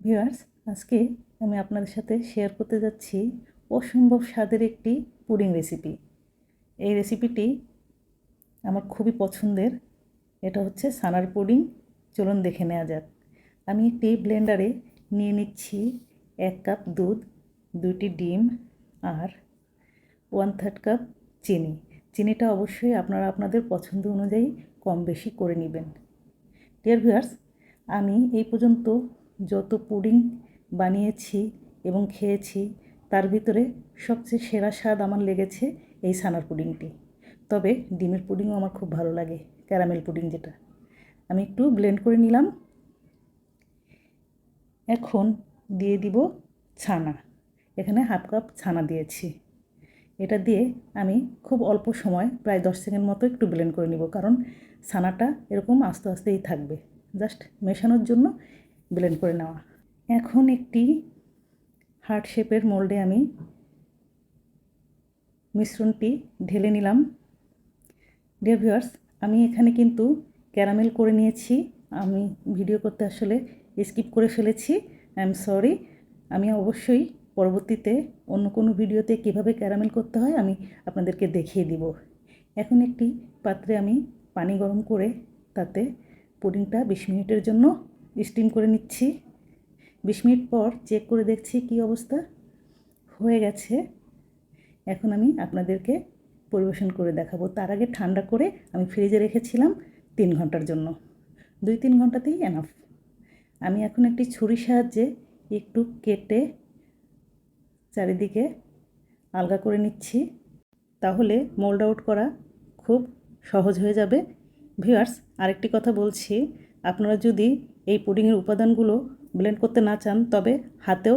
Viewers, আজকে আমি আপনাদের সাথে শেয়ার করতে যাচ্ছি অসম্ভব স্বাদের একটি পুডিং রেসিপি এই রেসিপিটি আমার খুবই পছন্দের। এটা হচ্ছে সানার পুডিং। চলুন দেখে নেওয়া যাক। আমি একটি ব্লেন্ডারে নিয়ে নিচ্ছি এক কাপ দুধ দুটি ডিম আর ওয়ান থার্ড কাপ চিনি। চিনিটা অবশ্যই আপনারা আপনাদের পছন্দ অনুযায়ী কম বেশি করে নেবেন। ডিয়ার ভিউয়ার্স আমি এই পর্যন্ত যত পুডিং বানিয়েছি এবং খেয়েছি, তার ভিতরে সবচেয়ে সেরা স্বাদ আমার লেগেছে এই সানার পুডিংটি। তবে ডিমের পুডিংও আমার খুব ভালো লাগে, ক্যারামেল পুডিং যেটা। আমি একটু ব্লেন্ড করে নিলাম। এখন দিয়ে দিব ছানা। এখানে হাফ কাপ ছানা দিয়েছি। এটা দিয়ে আমি খুব অল্প সময়, প্রায় দশ সেকেন্ড মতো একটু ব্লেন্ড করে নিব, কারণ ছানাটা এরকম আস্তে আস্তেই থাকবে। জাস্ট মেশানোর জন্য ব্লেন্ড করে নেওয়া। এখন একটি হার্ট শেপের মোল্ডে আমি মিশ্রণটি ঢেলে নিলাম। ডিয়ার ভিউয়ার্স আমি এখানে কিন্তু ক্যারামেল করে নিয়েছি। আমি ভিডিও করতে আসলে স্কিপ করে ফেলেছি। আই এম সরি আমি অবশ্যই পরবর্তীতে অন্য কোনো ভিডিওতে কীভাবে ক্যারামেল করতে হয় আমি আপনাদেরকে দেখিয়ে দিব। এখন একটি পাত্রে আমি পানি গরম করে তাতে পুডিংটা বিশ মিনিটের জন্য স্টিম করে নিচ্ছি। বিশ মিনিট পর চেক করে দেখছি কি অবস্থা হয়ে গেছে। এখন আমি আপনাদেরকে পরিবেশন করে দেখাবো। তার আগে ঠান্ডা করে আমি ফ্রিজে রেখেছিলাম তিন ঘণ্টার জন্য। দুই তিন ঘন্টাতেই এনাফ আমি এখন একটি ছুরির সাহায্যে একটু কেটে চারিদিকে আলগা করে নিচ্ছি। তাহলে মোল্ড আউট করা খুব সহজ হয়ে যাবে। ভিউয়ার্স আরেকটি কথা বলছি। আপনারা যদি এই পুডিংয়ের উপাদানগুলো ব্লেন্ড করতে না চান, তবে হাতেও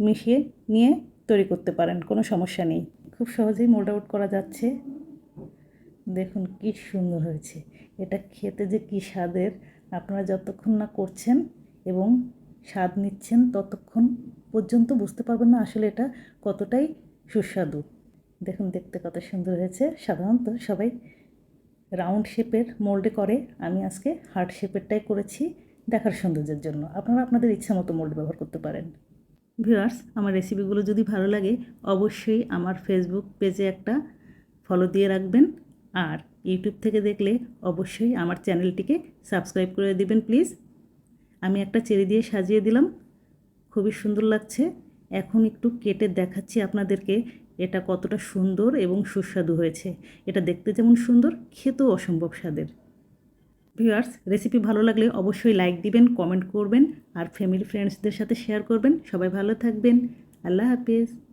মিশিয়ে নিয়ে তৈরি করতে পারেন, কোনো সমস্যা নেই। খুব সহজেই মোল্ড আউট করা যাচ্ছে। দেখুন কি সুন্দর হয়েছে। এটা খেতে যে কী স্বাদের। আপনারা যতক্ষণ না করছেন এবং স্বাদ নিচ্ছেন, ততক্ষণ পর্যন্ত বুঝতে পারবেন না আসলে এটা কতটাই সুস্বাদু। দেখুন, দেখতে কত সুন্দর হয়েছে। সাধারণত সবাই রাউন্ড শেপের মোল্ডে করে আমি আজকে হার্ট শেপেরটাই করেছি দেখার সৌন্দর্যের জন্য। আপনারা আপনাদের ইচ্ছা মতো মোল্ড ব্যবহার করতে পারেন। ভিউয়ার্স, আমার রেসিপিগুলো যদি ভালো লাগে, অবশ্যই আমার ফেসবুক পেজে একটা ফলো দিয়ে রাখবেন। আর ইউটিউব থেকে দেখলে অবশ্যই আমার চ্যানেলটিকে সাবস্ক্রাইব করে দিবেন প্লিজ আমি একটা চেরি দিয়ে সাজিয়ে দিলাম। খুবই সুন্দর লাগছে। এখন একটু কেটে দেখাচ্ছি আপনাদেরকে। এটা কতটা সুন্দর এবং সুস্বাদু হয়েছে। এটা দেখতে যেমন সুন্দর, খেতেও অসম্ভব স্বাদের। ভিউয়ার্স রেসিপি ভালো লাগলে অবশ্যই লাইক দিবেন কমেন্ট করবেন, আর ফ্যামিলি ফ্রেন্ডসদের সাথে শেয়ার করবেন। সবাই ভালো থাকবেন। আল্লাহ হাফিজ।